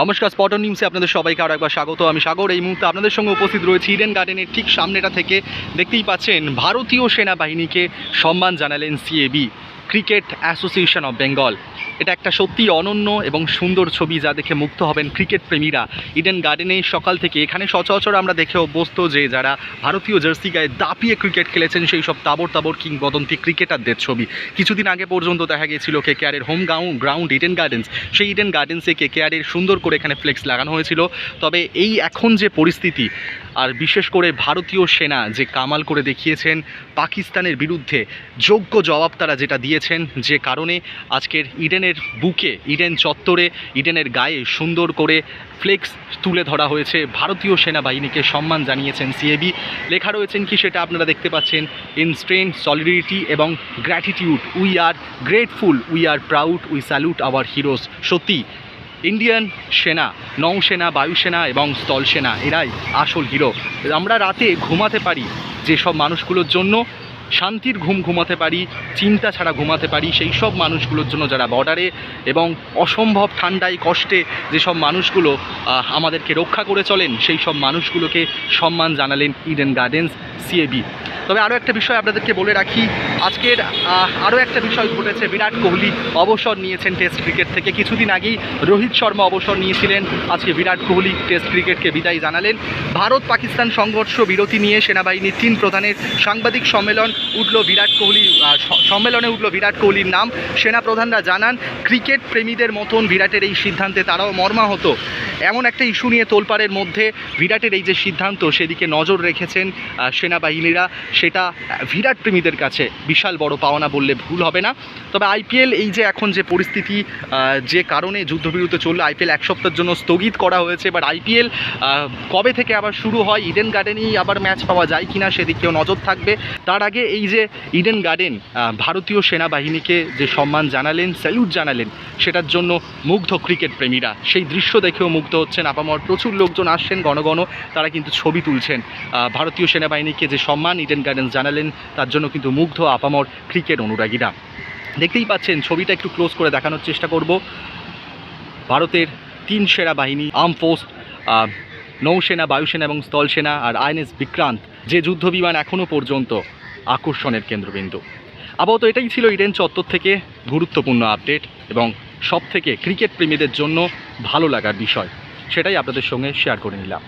নমস্কার স্পটন নিউজে আপনাদের সবাইকে আরও একবার স্বাগত। আমি সাগর, এই মুহূর্তে আপনাদের সঙ্গে উপস্থিত রয়েছি ইডেন গার্ডেনের ঠিক সামনেটা থেকে। দেখতেই পাচ্ছেন, ভারতীয় সেনাবাহিনীকে সম্মান জানালেন CAB cricket association of Bengal. এটা একটা সত্যি অনন্য এবং সুন্দর ছবি যা দেখে মুক্ত হবেন ক্রিকেট প্রেমীরা। ইডেন গার্ডেনে সকাল থেকে এখানে সচরাচর আমরা দেখে অভ্যস্ত যে যারা ভারতীয় জার্সি গায়ে দাপিয়ে ক্রিকেট খেলেছেন, সেই সব তাবর তাবর কিংবদন্তি ক্রিকেটারদের ছবি। কিছুদিন আগে পর্যন্ত দেখা গিয়েছিল K কেআরের home ground ground Eden Gardens সেই ইডেন গার্ডেন্সে কে কেআরের সুন্দর করে এখানে ফ্লেক্স লাগানো হয়েছিল। তবে এই এখন যে পরিস্থিতি, আর বিশেষ করে ভারতীয় সেনা যে কামাল করে দেখিয়েছেন, পাকিস্তানের বিরুদ্ধে যোগ্য জবাব তারা যেটা দিয়েছেন যে কারণে আজকের ইডেনের বুকে, ইডেন চত্বরে, ইডেনের গায়ে সুন্দর করে ফ্লেক্স তুলে ধরা হয়েছে। ভারতীয় সেনাবাহিনীকে সম্মান জানিয়েছেন সিএবি লেখা রয়েছেন কি সেটা আপনারা দেখতে পাচ্ছেন। ইন স্ট্রেন সলিডারিটি এবং gratitude we are grateful we are proud we salute our heroes সত্যি ইন্ডিয়ান সেনা নৌসেনা বায়ুসেনা এবং স্থলসেনা এরাই আসল হিরো আমরা রাতে ঘুমাতে পারি যেসব মানুষগুলোর জন্য শান্তির ঘুম ঘুমাতে পারি, চিন্তা ছাড়া ঘুমাতে পারি, সেই সব মানুষগুলোর জন্য যারা বর্ডারে এবং অসম্ভব ঠান্ডায় কষ্টে যেসব মানুষগুলো আমাদেরকে রক্ষা করে চলেন, সেই সব মানুষগুলোকে সম্মান জানালেন ইডেন গার্ডেন্স সিএবি তবে আরও একটা বিষয় আপনাদেরকে বলে রাখি আজকের আরও একটা বিষয় ঘটেছে। বিরাট কোহলি অবসর নিয়েছেন টেস্ট ক্রিকেট থেকে। কিছুদিন আগেই রোহিত শর্মা অবসর নিয়েছিলেন। আজকে বিরাট কোহলি টেস্ট ক্রিকেটকে বিদায় জানালেন। ভারত পাকিস্তান সংঘর্ষ বিরতি নিয়ে সেনাবাহিনীর তিন প্রধানের সাংবাদিক সম্মেলন উঠল বিরাট কোহলি সম্মেলনে উঠল বিরাট কোহলির নাম। সেনা প্রধানরা জানান, ক্রিকেট প্রেমীদের মতন বিরাটের এই সিদ্ধান্তে তারাও মর্মাহত। এমন একটা ইস্যু নিয়ে তোলপাড়ের মধ্যে বিরাটের এই যে সিদ্ধান্ত, সেদিকে নজর রেখেছেন সেনাবাহিনীরা। সেটা বিরাট প্রেমীদের কাছে বিশাল বড় পাওনা বললে ভুল হবে না। তবে আইপিএল এই যে এখন যে পরিস্থিতি যে কারণে যুদ্ধবিরতি চলল, আইপিএল এক সপ্তাহের জন্য স্থগিত করা হয়েছে, এবার আইপিএল কবে থেকে আবার শুরু হয়, ইডেন গার্ডেনেই আবার ম্যাচ পাওয়া যায় কিনা সেদিকেও নজর থাকবে। তার আগে এই যে ইডেন গার্ডেন ভারতীয় সেনাবাহিনীকে যে সম্মান জানালেন, স্যালুট জানালেন, সেটার জন্য মুগ্ধ ক্রিকেট প্রেমীরা। সেই দৃশ্য দেখেও মুগ্ধ হচ্ছেন আপামর। প্রচুর লোকজন আসছেন, গণগণ, তারা কিন্তু ছবি তুলছেন। ভারতীয় সেনাবাহিনীকে যে সম্মান ইডেন গার্ডেন্স জানালেন, তার জন্য কিন্তু মুগ্ধ আপামর ক্রিকেট অনুরাগীরা। দেখতেই পাচ্ছেন, ছবিটা একটু ক্লোজ করে দেখানোর চেষ্টা করব। ভারতের তিন সেনা বাহিনী আর্ম ফোর্স নৌসেনা, বায়ুসেনা এবং স্থলসেনা আর আইএনএস বিক্রান্ত যে যুদ্ধ বিমান এখনও পর্যন্ত আকর্ষণের কেন্দ্রবিন্দু। আপাতত এটাই ছিল ইডেন চত্বর থেকে গুরুত্বপূর্ণ আপডেট এবং সব থেকে ক্রিকেট প্রেমীদের জন্য ভালো লাগার বিষয়। সেটাই আপনাদের সঙ্গে শেয়ার করে নিলাম।